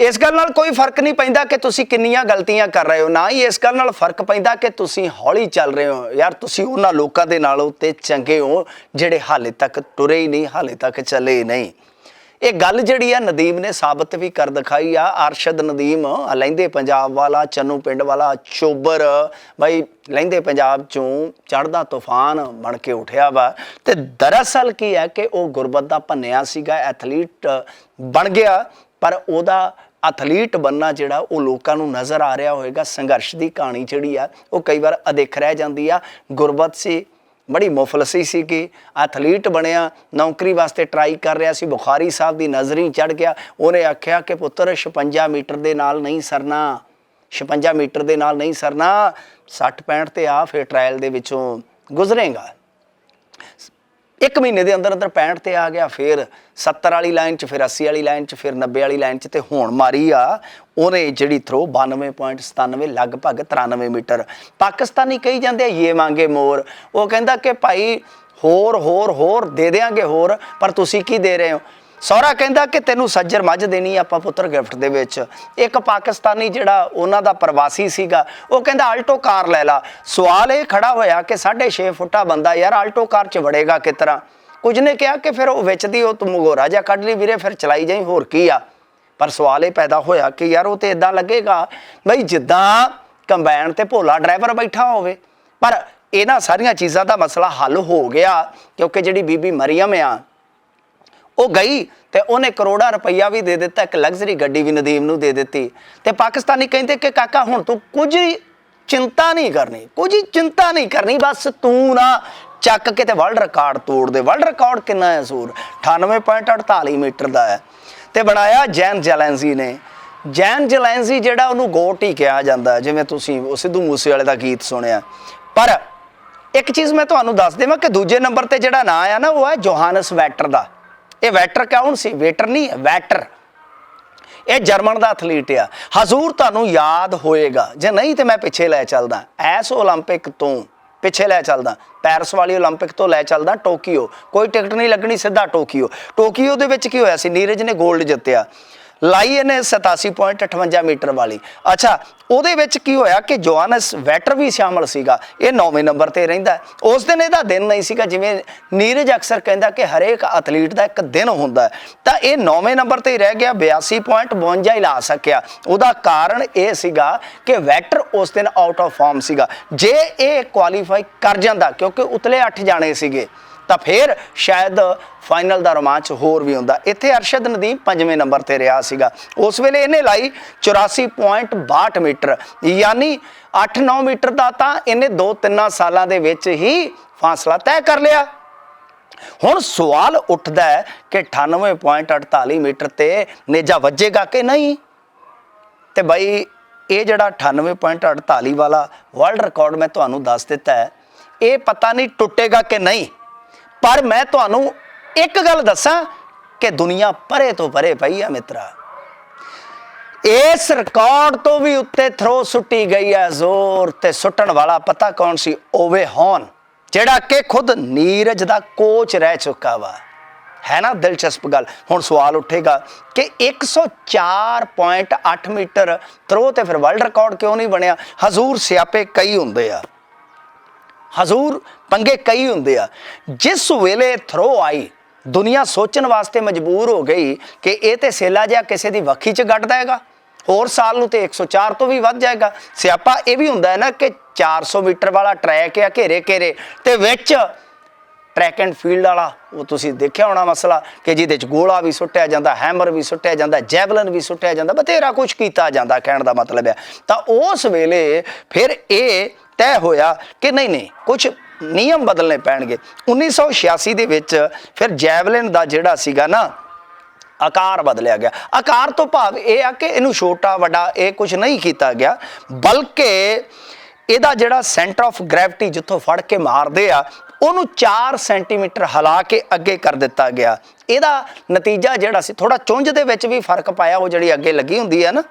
ਇਸ ਗੱਲ ਨਾਲ ਕੋਈ ਫ਼ਰਕ ਨਹੀਂ ਪੈਂਦਾ ਕਿ ਤੁਸੀਂ ਕਿੰਨੀਆਂ ਗਲਤੀਆਂ ਕਰ ਰਹੇ ਹੋ, ਨਾ ਹੀ ਇਸ ਗੱਲ ਨਾਲ ਫ਼ਰਕ ਪੈਂਦਾ ਕਿ ਤੁਸੀਂ ਹੌਲੀ ਚੱਲ ਰਹੇ ਹੋ। ਯਾਰ, ਤੁਸੀਂ ਉਹਨਾਂ ਲੋਕਾਂ ਦੇ ਨਾਲ ਤੇ ਚੰਗੇ ਹੋ ਜਿਹੜੇ ਹਾਲੇ ਤੱਕ ਤੁਰੇ ਹੀ ਨਹੀਂ, ਹਾਲੇ ਤੱਕ ਚੱਲੇ ਹੀ ਨਹੀਂ। ਇਹ ਗੱਲ ਜਿਹੜੀ ਆ, ਨਦੀਮ ਨੇ ਸਾਬਤ ਵੀ ਕਰ ਦਿਖਾਈ ਆ। ਅਰਸ਼ਦ ਨਦੀਮ ਆਹ ਲਹਿੰਦੇ ਪੰਜਾਬ ਵਾਲਾ, ਚੰਨੂ ਪਿੰਡ ਵਾਲਾ, ਚੋਬਰ, ਬਈ ਲਹਿੰਦੇ ਪੰਜਾਬ ਚੋਂ ਚੜਦਾ ਤੂਫਾਨ ਬਣ ਕੇ ਉਠਿਆ ਵਾ। ਤੇ ਦਰਅਸਲ ਕੀ ਹੈ ਕਿ ਉਹ ਗੁਰਬਤ ਦਾ ਭੰਨਿਆ ਸੀਗਾ, ਐਥਲੀਟ ਬਣ ਗਿਆ, ਪਰ ਉਹਦਾ ਐਥਲੀਟ ਬੰਨਾ ਜਿਹੜਾ ਉਹ ਲੋਕਾਂ ਨੂੰ ਨਜ਼ਰ ਆ ਰਿਹਾ ਹੋਵੇਗਾ, ਸੰਘਰਸ਼ ਦੀ ਕਹਾਣੀ ਜਿਹੜੀ ਆ, ਉਹ ਕਈ ਵਾਰ ਅਦੇਖ ਰਹਿ ਜਾਂਦੀ ਆ। ਗੁਰਬਤ ਸੀ, ਬੜੀ ਮੁਫਲਸੀ ਸੀ ਕਿ ਐਥਲੀਟ ਬਣਿਆ, ਨੌਕਰੀ ਵਾਸਤੇ ਟਰਾਈ ਕਰ ਰਿਹਾ ਸੀ, ਬੁਖਾਰੀ ਸਾਹਿਬ ਦੀ ਨਜ਼ਰੀ ਚੜ ਗਿਆ। ਉਹਨੇ ਆਖਿਆ ਕਿ ਪੁੱਤਰ 56 ਮੀਟਰ ਦੇ ਨਾਲ ਨਹੀਂ ਸਰਨਾ 56 ਮੀਟਰ ਦੇ ਨਾਲ ਨਹੀਂ ਸਰਨਾ 60 65 ਤੇ ਆ, ਫਿਰ ਟ੍ਰਾਇਲ ਦੇ ਵਿੱਚੋਂ ਗੁਜ਼ਰੇਗਾ। ਇੱਕ ਮਹੀਨੇ ਦੇ ਅੰਦਰ ਅੰਦਰ 65 ਤੇ ਆ ਗਿਆ, ਫਿਰ 70 ਵਾਲੀ ਲਾਈਨ 'ਚ, ਫਿਰ 80 ਵਾਲੀ ਲਾਈਨ 'ਚ, ਫਿਰ 90 ਵਾਲੀ ਲਾਈਨ 'ਚ ਤੇ ਹੁਣ ਮਾਰੀ ਆ ਉਹਨੇ ਜਿਹੜੀ ਥਰੋ 92.97 ਲਗਭਗ 93 ਮੀਟਰ। ਪਾਕਿਸਤਾਨੀ ਕਹੀ ਜਾਂਦੇ ਆ ਇਹ ਮੰਗੇ ਮੋਰ। ਉਹ ਕਹਿੰਦਾ ਕਿ ਭਾਈ ਹੋਰ ਹੋਰ ਹੋਰ ਦੇ ਦੇਾਂਗੇ ਹੋਰ, ਪਰ ਤੁਸੀਂ ਕੀ ਦੇ ਰਹੇ ਹੋ? ਸਹੁਰਾ ਕਹਿੰਦਾ ਕਿ ਤੈਨੂੰ ਸੱਜਰ ਮੱਝ ਦੇਣੀ ਆਪਾਂ ਪੁੱਤਰ ਗਿਫਟ ਦੇ ਵਿੱਚ। ਇੱਕ ਪਾਕਿਸਤਾਨੀ ਜਿਹੜਾ ਉਹਨਾਂ ਦਾ ਪ੍ਰਵਾਸੀ ਸੀਗਾ, ਉਹ ਕਹਿੰਦਾ ਆਲਟੋ ਕਾਰ ਲੈ ਲਾ। ਸਵਾਲ ਇਹ ਖੜਾ ਹੋਇਆ ਕਿ 6.5 ਫੁੱਟਾ ਬੰਦਾ ਯਾਰ ਆਲਟੋ ਕਾਰ 'ਚ ਵੜੇਗਾ ਕਿਸ ਤਰ੍ਹਾਂ? ਕੁਝ ਨੇ ਕਿਹਾ ਕਿ ਫਿਰ ਉਹ ਵਿੱਚ ਦੀ ਉਹ ਤੂੰ ਮਗੋਰਾ ਜਿਹਾ ਕੱਢ ਲਈ, ਵੀਰੇ ਫਿਰ ਚਲਾਈ ਜਾਈ, ਹੋਰ ਕੀ ਆ? ਪਰ ਸਵਾਲ ਇਹ ਪੈਦਾ ਹੋਇਆ ਕਿ ਯਾਰ ਉਹ ਤੇ ਇਦਾਂ ਲੱਗੇਗਾ, ਬਈ ਜਿੱਦਾਂ ਕੰਬਾਈਨ ਤੇ ਭੋਲਾ ਡਰਾਈਵਰ ਬੈਠਾ ਹੋਵੇ। ਪਰ ਇਹਨਾਂ ਸਾਰੀਆਂ ਚੀਜ਼ਾਂ ਦਾ ਮਸਲਾ ਹੱਲ ਹੋ ਗਿਆ, ਕਿਉਂਕਿ ਜਿਹੜੀ ਬੀਬੀ ਮਰੀਮ ਆ ਉਹ ਗਈ ਤੇ ਉਹਨੇ ਕਰੋੜਾ ਰੁਪਈਆ ਵੀ ਦੇ ਦਿੱਤਾ, ਇੱਕ ਲਗਜ਼ਰੀ ਗੱਡੀ ਵੀ ਨਦੀਮ ਨੂੰ ਦੇ ਦਿੱਤੀ। ਤੇ ਪਾਕਿਸਤਾਨੀ ਕਹਿੰਦੇ ਕਿ ਕਾਕਾ, ਹੁਣ ਤੂੰ ਕੁਝ ਚਿੰਤਾ ਨਹੀਂ ਕਰਨੀ, ਕੁਝ ਚਿੰਤਾ ਨਹੀਂ ਕਰਨੀ, ਬਸ ਤੂੰ ਨਾ ਚੱਕ ਕੇ ਤੇ ਵਰਲਡ ਰਿਕਾਰਡ ਤੋੜ ਦੇ। ਵਰਲਡ ਰਿਕਾਰਡ ਕਿੰਨਾ ਹੈ ਸੂਰ? 98.48 ਮੀਟਰ ਦਾ ਹੈ। ਤੇ ਬਣਾਇਆ ਜੈਨ ਜੈਲੈਂਸੀ ਨੇ। ਜੈਨ ਜੈਲੈਂਸੀ ਜਿਹੜਾ ਉਹਨੂੰ ਗੋਟ ਹੀ ਕਿਹਾ ਜਾਂਦਾ ਜਿਵੇਂ ਤੁਸੀਂ ਉਹ ਸਿੱਧੂ ਮੂਸੇ ਵਾਲੇ ਦਾ ਗੀਤ ਸੁਣਿਆ। ਪਰ ਇੱਕ ਚੀਜ਼ ਮੈਂ ਤੁਹਾਨੂੰ ਦੱਸ ਦੇਵਾਂ ਕਿ ਦੂਜੇ ਨੰਬਰ ਤੇ ਜਿਹੜਾ ਨਾਂ ਆ ਨਾ, ਉਹ ਹੈ ਜੋਹਾਨਸ ਵੈਟਰ ਦਾ। ਇਹ ਵੈਟਰ ਕੌਣ ਸੀ? ਵੇਟਰ ਨਹੀਂ, ਵੈਟਰ। ਇਹ ਜਰਮਨ ਦਾ ਐਥਲੀਟ ਆ। ਹਜ਼ੂਰ ਤੁਹਾਨੂੰ ਯਾਦ ਹੋਏਗਾ। ਜੇ ਨਹੀਂ ਤੇ ਮੈਂ ਪਿੱਛੇ ਲੈ ਚੱਲਦਾ। ਐਸ 올림픽 ਤੋਂ ਪਿੱਛੇ ਲੈ ਚੱਲਦਾ। ਪੈਰਿਸ ਵਾਲੀ 올림픽 ਤੋਂ ਲੈ ਚੱਲਦਾ ਟੋਕੀਓ। ਕੋਈ ਟਿਕਟ ਨਹੀਂ ਲੱਗਣੀ, ਸਿੱਧਾ ਟੋਕੀਓ। ਟੋਕੀਓ ਦੇ ਵਿੱਚ ਕੀ ਹੋਇਆ ਸੀ? ਨੀਰਜ ਨੇ 골ਡ ਜਿੱਤਿਆ। ਲਾਈ ਇਹਨੇ 87.58 ਮੀਟਰ ਵਾਲੀ। ਅੱਛਾ, ਉਹਦੇ ਵਿੱਚ ਕੀ ਹੋਇਆ ਕਿ ਜੋਹਾਨਸ ਵੈਟਰ ਵੀ ਸ਼ਾਮਲ ਸੀਗਾ। ਇਹ 9ਵੇਂ ਨੰਬਰ ਤੇ ਰਹਿੰਦਾ ਉਸ ਦਿਨ ਇਹਦਾ ਦਿਨ ਨਹੀਂ ਸੀਗਾ, ਜਿਵੇਂ ਨੀਰਜ ਅਕਸਰ ਕਹਿੰਦਾ ਕਿ ਹਰੇਕ ਐਥਲੀਟ ਦਾ ਇੱਕ ਦਿਨ ਹੁੰਦਾ ਤਾਂ ਇਹ 9ਵੇਂ ਨੰਬਰ ਤੇ ਹੀ ਰਹਿ ਗਿਆ 82.52 ਹੀ ਲਾ ਸਕਿਆ। ਉਹਦਾ ਕਾਰਨ ਇਹ ਸੀਗਾ ਕਿ ਵੈਟਰ ਉਸ ਦਿਨ ਆਊਟ ਆਫ ਫਾਰਮ ਸੀਗਾ। ਜੇ ਇਹ ਕੁਆਲੀਫਾਈ ਕਰ ਜਾਂਦਾ, ਕਿਉਂਕਿ ਉਤਲੇ 8 ਜਾਣੇ ਸੀਗੇ ਤਾਂ ਫਿਰ ਸ਼ਾਇਦ ਫਾਈਨਲ ਦਾ ਰੋਮਾਂਚ ਹੋਰ ਵੀ ਹੁੰਦਾ। ਇੱਥੇ ਅਰਸ਼ਦ ਨਦੀਪ ਪੰਜਵੇਂ ਨੰਬਰ ਤੇ ਰਿਹਾ ਸੀਗਾ। ਉਸ ਵੇਲੇ ਇਹਨੇ ਲਾਈ 84.62 ਮੀਟਰ। ਯਾਨੀ 8-9 ਮੀਟਰ ਦਾ ਤਾਂ ਇਹਨੇ 2-3 ਸਾਲਾਂ ਦੇ ਵਿੱਚ ਹੀ ਫਾਸਲਾ ਤੈਅ ਕਰ ਲਿਆ। ਹੁਣ ਸਵਾਲ ਉੱਠਦਾ ਹੈ ਕਿ 98.48 ਮੀਟਰ ਤੇ ਨੇਜਾ ਵੱਜੇਗਾ ਕਿ ਨਹੀਂ? ਤੇ ਬਾਈ ਇਹ ਜਿਹੜਾ 98.48 ਵਾਲਾ ਵਰਲਡ ਰਿਕਾਰਡ ਮੈਂ ਤੁਹਾਨੂੰ ਦੱਸ ਦਿੱਤਾ ਹੈ, ਇਹ ਪਤਾ ਨਹੀਂ ਟੁੱਟੇਗਾ ਕਿ ਨਹੀਂ। ਪਰ ਮੈਂ ਤੁਹਾਨੂੰ ਇੱਕ ਗੱਲ ਦੱਸਾਂ ਕਿ ਦੁਨੀਆ ਪਰੇ ਤੋਂ ਪਰੇ ਪਈ ਆ ਮਿੱਤਰਾ। ਇਸ ਰਿਕਾਰਡ ਤੋਂ ਵੀ ਉੱਤੇ ਥਰੋ ਸੁੱਟੀ ਗਈ ਆ, ਜ਼ੋਰ ਤੇ ਸੁੱਟਣ ਵਾਲਾ ਪਤਾ ਕੌਣ ਸੀ? ਓਵੇ ਹੌਨ, ਜਿਹੜਾ ਕਿ ਖੁਦ ਨੀਰਜ ਦਾ ਕੋਚ ਰਹਿ ਚੁੱਕਾ ਵਾ। ਹੈ ਨਾ ਦਿਲਚਸਪ ਗੱਲ? ਹੁਣ ਸਵਾਲ ਉੱਠੇਗਾ ਕਿ 104.8 ਮੀਟਰ ਥਰੋ ਤੇ ਫਿਰ ਵਰਲਡ ਰਿਕਾਰਡ ਕਿਉਂ ਨਹੀਂ ਬਣਿਆ? ਹਜ਼ੂਰ ਸਿਆਪੇ ਕਈ ਹੁੰਦੇ ਆ। ਹਜ਼ੂਰ ਪੰਗੇ ਕਈ ਹੁੰਦੇ ਆ। ਜਿਸ ਵੇਲੇ ਥਰੋ ਆਈ, ਦੁਨੀਆ ਸੋਚਣ ਵਾਸਤੇ ਮਜਬੂਰ ਹੋ ਗਈ ਕਿ ਇਹ ਤੇ ਸੇਲਾ ਜਿਹਾ ਕਿਸੇ ਦੀ ਵੱਖੀ 'ਚ ਗੱਡ ਦੇਗਾ ਹੋਰ ਸਾਲ ਨੂੰ ਤੇ 104 ਤੋਂ ਵੀ ਵੱਧ ਜਾਏਗਾ। ਸਿਆਪਾ ਇਹ ਵੀ ਹੁੰਦਾ ਹੈ ਨਾ ਕਿ 400 ਮੀਟਰ ਵਾਲਾ ਟਰੈਕ ਆ ਘੇਰੇ ਘੇਰੇ ਤੇ ਵਿੱਚ ਟਰੈਕ ਐਂਡ ਫੀਲਡ ਵਾਲਾ, ਉਹ ਤੁਸੀਂ ਦੇਖਿਆ ਹੋਣਾ ਮਸਲਾ ਕਿ ਜਿਹਦੇ ਚ ਗੋਲਾ ਵੀ ਸੁੱਟਿਆ ਜਾਂਦਾ ਹੈਮਰ ਵੀ ਸੁੱਟਿਆ ਜਾਂਦਾ ਜੈਵਲਨ ਵੀ ਸੁੱਟਿਆ ਜਾਂਦਾ, ਬਥੇਰਾ ਕੁਝ ਕੀਤਾ ਜਾਂਦਾ, ਕਹਿਣ ਦਾ ਮਤਲਬ ਹੈ। ਤਾਂ ਉਸ ਵੇਲੇ ਫਿਰ ਇਹ ਤੈਅ ਹੋਇਆ ਕਿ ਨਹੀਂ ਨਹੀਂ ਕੁਝ ਨਿਯਮ ਬਦਲਨੇ ਪੈਣਗੇ। 1986 ਦੇ ਵਿੱਚ ਫਿਰ ਜੈਵਲਿਨ ਦਾ ਜਿਹੜਾ ਸੀਗਾ ਨਾ, ਆਕਾਰ ਬਦਲਿਆ ਗਿਆ। ਆਕਾਰ ਤੋਂ ਭਾਵ ਇਹ ਆ ਕਿ ਇਹਨੂੰ ਛੋਟਾ, ਵੱਡਾ ਇਹ ਕੁਝ ਨਹੀਂ ਕੀਤਾ ਗਿਆ, ਬਲਕਿ ਇਹਦਾ ਜਿਹੜਾ ਸੈਂਟਰ ਆਫ ਗ੍ਰੈਵਿਟੀ ਜਿੱਥੋਂ ਫੜ ਕੇ ਮਾਰਦੇ ਆ ਉਹਨੂੰ 4 ਸੈਂਟੀਮੀਟਰ ਹਲਾ ਕੇ ਅੱਗੇ ਕਰ ਦਿੱਤਾ ਗਿਆ। ਇਹਦਾ ਨਤੀਜਾ ਜਿਹੜਾ ਸੀ ਥੋੜਾ ਚੁੰਝ ਦੇ ਵਿੱਚ ਵੀ ਫ਼ਰਕ ਪਾਇਆ, ਉਹ ਜਿਹੜੀ ਅੱਗੇ ਲੱਗੀ ਹੁੰਦੀ ਹੈ ਨਾ,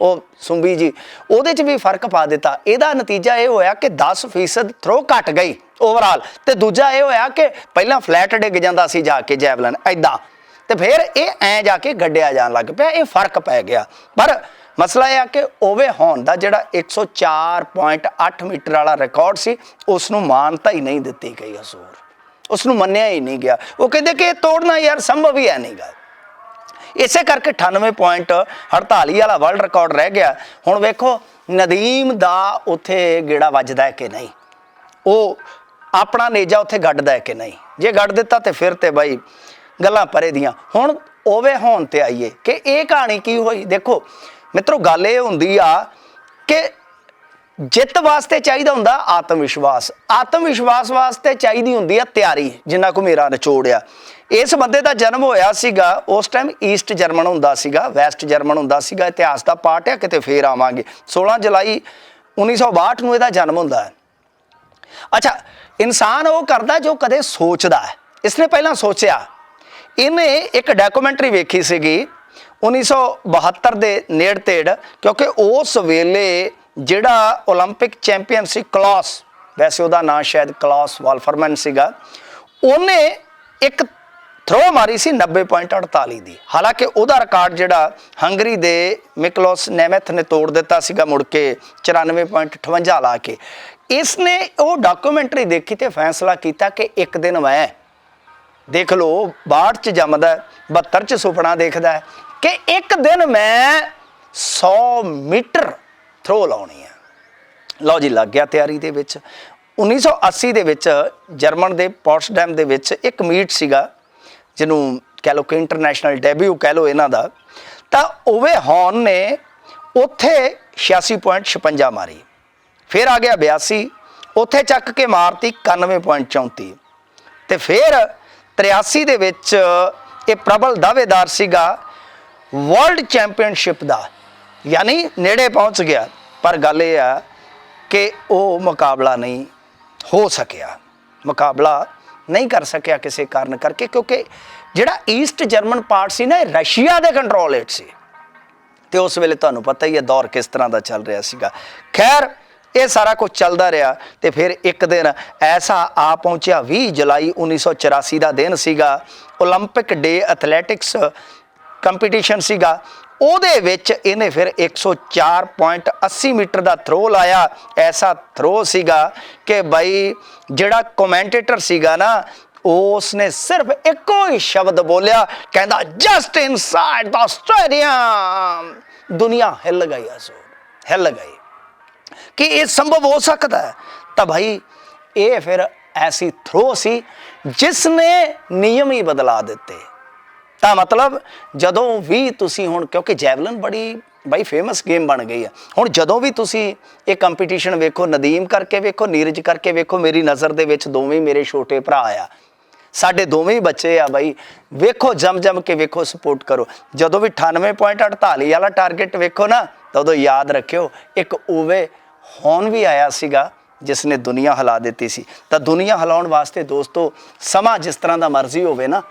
ਉਹ ਸੁੰਬੀ ਜੀ, ਉਹਦੇ 'ਚ ਵੀ ਫ਼ਰਕ ਪਾ ਦਿੱਤਾ। ਇਹਦਾ ਨਤੀਜਾ ਇਹ ਹੋਇਆ ਕਿ 10% ਥਰੋ ਘਟ ਗਈ ਓਵਰਆਲ ਤੇ ਦੂਜਾ ਇਹ ਹੋਇਆ ਕਿ ਪਹਿਲਾਂ ਫਲੈਟ ਡਿੱਗ ਜਾਂਦਾ ਸੀ ਜਾ ਕੇ ਜੈਵਲਨ ਐਦਾਂ ਤੇ ਫਿਰ ਇਹ ਐ ਜਾ ਕੇ ਗੱਡਿਆ ਜਾਣ ਲੱਗ ਪਿਆ, ਇਹ ਫ਼ਰਕ ਪੈ ਗਿਆ। ਪਰ ਮਸਲਾ ਇਹ ਆ ਕਿ ਓਵੇ ਹੋਣ ਦਾ ਜਿਹੜਾ 104.8 ਮੀਟਰ ਵਾਲਾ ਰਿਕਾਰਡ ਸੀ ਉਸ ਨੂੰ ਮਾਨਤਾ ਹੀ ਨਹੀਂ ਦਿੱਤੀ ਗਈ ਹਜ਼ੂਰ। ਉਸ ਨੂੰ ਮੰਨਿਆ ਹੀ ਨਹੀਂ ਗਿਆ। ਉਹ ਕਹਿੰਦੇ ਕਿ ਇਹ ਤੋੜਨਾ ਯਾਰ, ਸੰਭਵ ਹੀ ਹੈ ਨਹੀਂਗਾ ਇਸੇ ਕਰਕੇ 98.48 ਵਾਲਾ ਵਰਲਡ ਰਿਕਾਰਡ ਰਹਿ ਗਿਆ। ਹੁਣ ਵੇਖੋ, ਨਦੀਮ ਦਾ ਉੱਥੇ ਗੇੜਾ ਵੱਜਦਾ ਹੈ ਕਿ ਨਹੀਂ? ਉਹ ਆਪਣਾ ਨੇਜਾ ਉੱਥੇ ਗੱਡਦਾ ਹੈ ਕਿ ਨਹੀਂ? ਜੇ ਗੱਡ ਦਿੱਤਾ ਤੇ ਫਿਰ ਤੇ ਬਾਈ ਗੱਲਾਂ ਪਰੇ ਦੀਆਂ। ਹੁਣ ਓਵੇ ਹੋਣ ਤੇ ਆਈਏ ਕਿ ਇਹ ਕਹਾਣੀ ਕੀ ਹੋਈ? ਦੇਖੋ ਮਿੱਤਰੋ, ਗੱਲ ਇਹ ਹੁੰਦੀ ਆ ਕਿ ਜਿੱਤ ਵਾਸਤੇ ਚਾਹੀਦਾ ਹੁੰਦਾ ਆਤਮ ਵਿਸ਼ਵਾਸ। ਆਤਮ ਵਿਸ਼ਵਾਸ ਵਾਸਤੇ ਚਾਹੀਦੀ ਹੁੰਦੀ ਆ ਤਿਆਰੀ, ਜਿੰਨਾ ਕੋ ਮੇਰਾ ਨਿਚੋੜ ਆ। ਇਸ ਬੰਦੇ ਦਾ ਜਨਮ ਹੋਇਆ ਸੀਗਾ, ਉਸ ਟਾਈਮ ਈਸਟ ਜਰਮਨ ਹੁੰਦਾ ਸੀਗਾ ਵੈਸਟ ਜਰਮਨ ਹੁੰਦਾ ਸੀਗਾ, ਇਤਿਹਾਸ ਦਾ ਪਾਠ ਆ, ਕਿਤੇ ਫੇਰ ਆਵਾਂਗੇ। 16 ਜੁਲਾਈ 1962 ਨੂੰ ਇਹਦਾ ਜਨਮ ਹੁੰਦਾ ਹੈ। ਅੱਛਾ, ਇਨਸਾਨ ਉਹ ਕਰਦਾ ਜੋ ਕਦੇ ਸੋਚਦਾ ਹੈ। ਇਸਨੇ ਪਹਿਲਾਂ ਸੋਚਿਆ। ਇਹਨੇ ਇੱਕ ਡਾਕੂਮੈਂਟਰੀ ਵੇਖੀ ਸੀਗੀ 1972 ਦੇ ਨੇੜ ਤੇੜ ਕਿਉਂਕਿ ਉਸ ਵੇਲੇ ਜਿਹੜਾ 올림픽 ਚੈਂਪੀਅਨ ਸੀ ਕਲਾਸ ਵੈਸੇ ਉਹਦਾ ਨਾਂ ਸ਼ਾਇਦ ਕਲਾਸ ਵਾਲਫਰਮਨ ਸੀਗਾ ਉਹਨੇ ਇੱਕ ਥਰੋ ਮਾਰੀ ਸੀ 90.48 ਦੀ ਹਾਲਾਂਕਿ ਉਹਦਾ ਰਿਕਾਰਡ ਜਿਹੜਾ ਹੰਗਰੀ ਦੇ ਮਿਕਲੋਸ ਨੈਮੈਥ ਨੇ ਤੋੜ ਦਿੱਤਾ ਸੀਗਾ ਮੁੜ ਕੇ 94.58 ਲਾ ਕੇ ਇਸਨੇ ਉਹ ਡਾਕੂਮੈਂਟਰੀ ਦੇਖੀ ਤੇ ਫੈਸਲਾ ਕੀਤਾ ਕਿ ਇੱਕ ਦਿਨ ਮੈਂ ਦੇਖ ਲਓ 62 ਚ ਜੰਮਦਾ ਹੈ, 72 ਚ ਸੁਪਨਾ ਦੇਖਦਾ ਹੈ ਕਿ ਇੱਕ ਦਿਨ ਮੈਂ 100 ਮੀਟਰ ਥਰੋ ਲਾਉਣੀ ਹੈ ਲਓ ਜੀ, ਲੱਗ ਗਿਆ ਤਿਆਰੀ ਦੇ ਵਿੱਚ। 1980 ਦੇ ਵਿੱਚ ਜਰਮਨ ਦੇ ਪੋਟਸਡੈਮ ਦੇ ਵਿੱਚ ਇੱਕ ਮੀਟ ਸੀਗਾ, ਜਿਹਨੂੰ ਕਹਿ ਲਓ ਕਿ ਇੰਟਰਨੈਸ਼ਨਲ ਡੈਬਿਊ ਕਹਿ ਲਓ ਇਹਨਾਂ ਦਾ। ਤਾਂ ਓਵੇ ਹੌਨ ਨੇ ਉੱਥੇ 86.56 ਮਾਰੀ। ਫਿਰ ਆ ਗਿਆ 82 ਉੱਥੇ ਚੱਕ ਕੇ ਮਾਰਤੀ 91.34 ਤੇ ਫਿਰ 83 ਦੇ ਵਿੱਚ ਇਹ ਪ੍ਰਬਲ ਦਾਅਵੇਦਾਰ ਸੀਗਾ ਵਰਲਡ ਚੈਂਪੀਅਨਸ਼ਿਪ ਦਾ ਯਾਨੀ ਨੇੜੇ ਪਹੁੰਚ ਗਿਆ ਪਰ ਗੱਲ ਇਹ ਆ ਕਿ ਉਹ ਮੁਕਾਬਲਾ ਨਹੀਂ ਹੋ ਸਕਿਆ ਮੁਕਾਬਲਾ ਨਹੀਂ ਕਰ ਸਕਿਆ ਕਿਸੇ ਕਾਰਨ ਕਰਕੇ ਕਿਉਂਕਿ ਜਿਹੜਾ ਈਸਟ ਜਰਮਨ ਪਾਰਟ ਸੀ ਨਾ ਇਹ ਰਸ਼ੀਆ ਦੇ ਕੰਟਰੋਲ ਹੇਠ ਸੀ ਤੇ ਉਸ ਵੇਲੇ ਤੁਹਾਨੂੰ ਪਤਾ ਹੀ ਹੈ ਦੌਰ ਕਿਸ ਤਰ੍ਹਾਂ ਦਾ ਚੱਲ ਰਿਹਾ ਸੀਗਾ ਖੈਰ ਇਹ ਸਾਰਾ ਕੁਝ ਚੱਲਦਾ ਰਿਹਾ ਤੇ ਫਿਰ ਇੱਕ ਦਿਨ ਐਸਾ ਆ ਪਹੁੰਚਿਆ 20 ਜੁਲਾਈ 1984 ਦਾ ਦਿਨ ਸੀਗਾ 올림픽 ਡੇ ਐਥਲੈਟਿਕਸ ਕੰਪੀਟੀਸ਼ਨ ਸੀਗਾ। ਉਹਦੇ ਵਿੱਚ ਇਹਨੇ ਫਿਰ 104.80 ਮੀਟਰ ਦਾ ਥਰੋ ਲਾਇਆ। ਐਸਾ ਥਰੋ ਸੀਗਾ ਕਿ ਬਾਈ ਜਿਹੜਾ ਕਮੈਂਟੇਟਰ ਸੀਗਾ ਨਾ ਉਸ ਨੇ ਸਿਰਫ ਇੱਕੋ ਹੀ ਸ਼ਬਦ ਬੋਲਿਆ, ਕਹਿੰਦਾ ਜਸਟ ਇਨਸਾਈਡ ਦਾ ਸਟੇਡੀਅਮ ਦੁਨੀਆ ਹਿੱਲ ਗਈ ਅਸੋ ਹਿੱਲ ਗਈ। ਕਿ ਇਹ ਸੰਭਵ ਹੋ ਸਕਦਾ ਹੈ? ਤਾਂ ਭਾਈ ਇਹ ਫਿਰ ਐਸੀ ਥਰੋ ਸੀ ਜਿਸ ਨੇ ਨਿਯਮ ਹੀ ਬਦਲਾ ਦਿੱਤੇ। ਤਾਂ ਮਤਲਬ ਜਦੋਂ ਵੀ ਤੁਸੀਂ ਹੁਣ, ਕਿਉਂਕਿ ਜੈਵਲਨ ਬੜੀ, ਬਾਈ ਫੇਮਸ ਗੇਮ ਬਣ ਗਈ ਆ। ਹੁਣ ਜਦੋਂ ਵੀ ਤੁਸੀਂ ਇਹ ਕੰਪੀਟੀਸ਼ਨ ਵੇਖੋ, ਨਦੀਮ ਕਰਕੇ ਵੇਖੋ, ਨੀਰਜ ਕਰਕੇ ਵੇਖੋ, ਮੇਰੀ ਨਜ਼ਰ ਦੇ ਵਿੱਚ ਦੋਵੇਂ ਮੇਰੇ ਛੋਟੇ ਭਰਾ ਆ। ਸਾਡੇ ਦੋਵੇਂ ਹੀ ਬੱਚੇ ਆ ਬਾਈ। ਵੇਖੋ, ਜਮ ਜਮ ਕੇ ਵੇਖੋ ਸਪੋਰਟ ਕਰੋ। ਜਦੋਂ ਵੀ 98.48 ਵਾਲਾ ਟਾਰਗੇਟ ਵੇਖੋ ਨਾ ਤਾਂ ਉਦੋਂ ਯਾਦ ਰੱਖਿਓ, ਇੱਕ ਉਵੇ ਹੌਨ ਵੀ ਆਇਆ ਸੀਗਾ, ਜਿਸ ਨੇ ਦੁਨੀਆ ਹਿਲਾ ਦਿੱਤੀ ਸੀ। ਤਾਂ ਦੁਨੀਆ ਹਿਲਾਉਣ ਵਾਸਤੇ ਦੋਸਤੋ, ਸਮਾਂ ਜਿਸ ਤਰ੍ਹਾਂ ਦਾ ਮਰਜ਼ੀ ਹੋਵੇ ਨਾ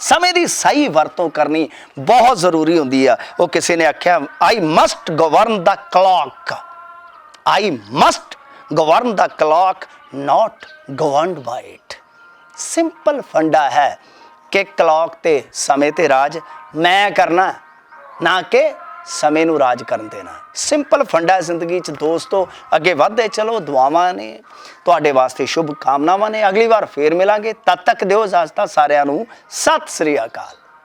ਸਮੇਂ ਦੀ ਸਹੀ ਵਰਤੋਂ ਕਰਨੀ ਬਹੁਤ ਜ਼ਰੂਰੀ ਹੁੰਦੀ ਆ। ਉਹ ਕਿਸੇ ਨੇ ਆਖਿਆ I must govern the clock I must govern the clock not governed by it simple funda ਹੈ ਕਿ ਕਲੌਕ ਤੇ ਸਮੇਂ ਤੇ ਰਾਜ ਮੈਂ ਕਰਨਾ ਨਾ ਕਿ ਸਮੇਂ ਨੂੰ ਰਾਜ ਕਰਨ ਦੇਣਾ। ਸਿੰਪਲ ਫੰਡਾ ਜ਼ਿੰਦਗੀ 'ਚ ਦੋਸਤੋ, ਅੱਗੇ ਵਧਦੇ ਚਲੋ, ਦੁਆਵਾਂ ਨੇ, ਤੁਹਾਡੇ ਵਾਸਤੇ ਸ਼ੁਭ ਕਾਮਨਾਵਾਂ ਨੇ। ਅਗਲੀ ਵਾਰ ਫੇਰ ਮਿਲਾਂਗੇ। ਤਦ ਤੱਕ ਦਿਓ ਇਜਾਜ਼ਤ ਸਾਰਿਆਂ ਨੂੰ। ਸਤਿ ਸ੍ਰੀ ਅਕਾਲ।